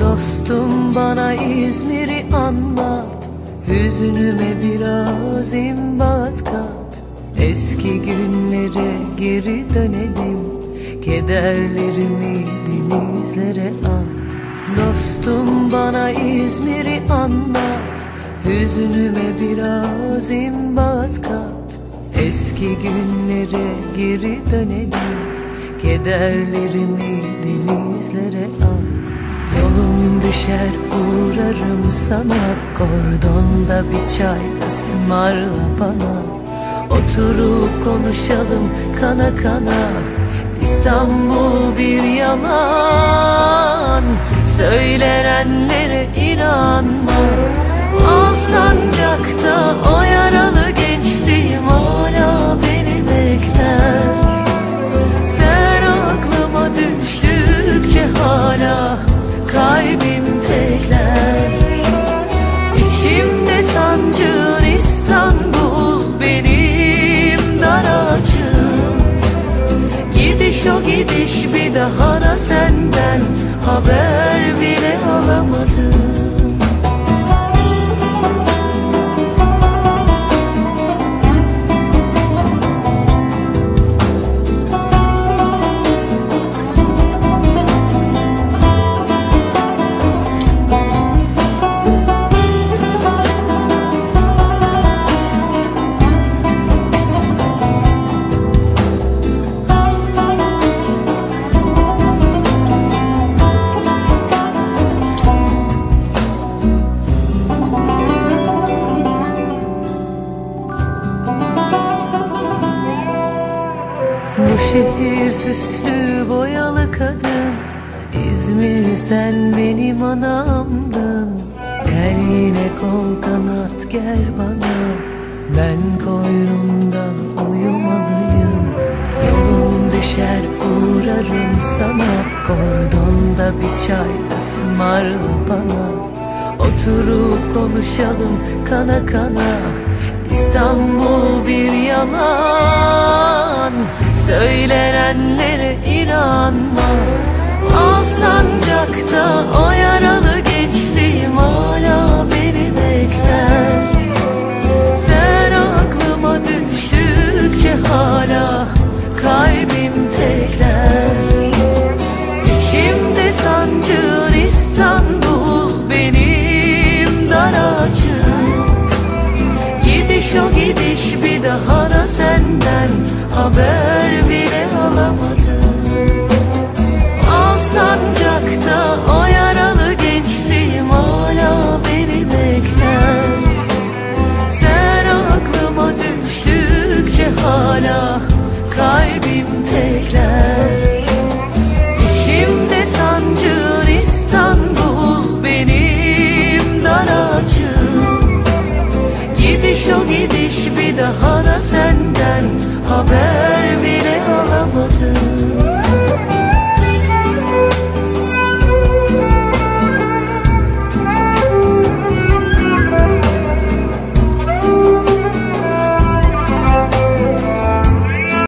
Dostum bana İzmir'i anlat Hüznüme biraz imbat kat. Eski günlere geri dönelim Kederlerimi denizlere at Dostum bana İzmir'i anlat. Hüznüme biraz imbat kat. Eski günlere geri dönelim. Kederlerimi denizlere at. Yolum düşer uğrarım sana. Kordonda bir çay ısmarla bana. Oturup konuşalım kana kana. İstanbul bir yalan Söylenenlere inanma. Alsancak'ta o yaralı gençliğim hala beni bekler. Sen aklıma düştükçe hala kalbim tekler. İçimde sancın İstanbul benim daracım Gidiş o gidiş bir daha da senden haber bile alamadım şehir süslü boyalı kadın. İzmir sen benim anamdın. Gel yine kol kanat gel bana. Ben koynunda uyumalıyım. Yolum düşer uğrarım sana. Kordonda bir çay ısmarla bana. Oturup konuşalım kana kana. İstanbul bir yalan Söylenenlere inanma. Alsancak'ta o yaralı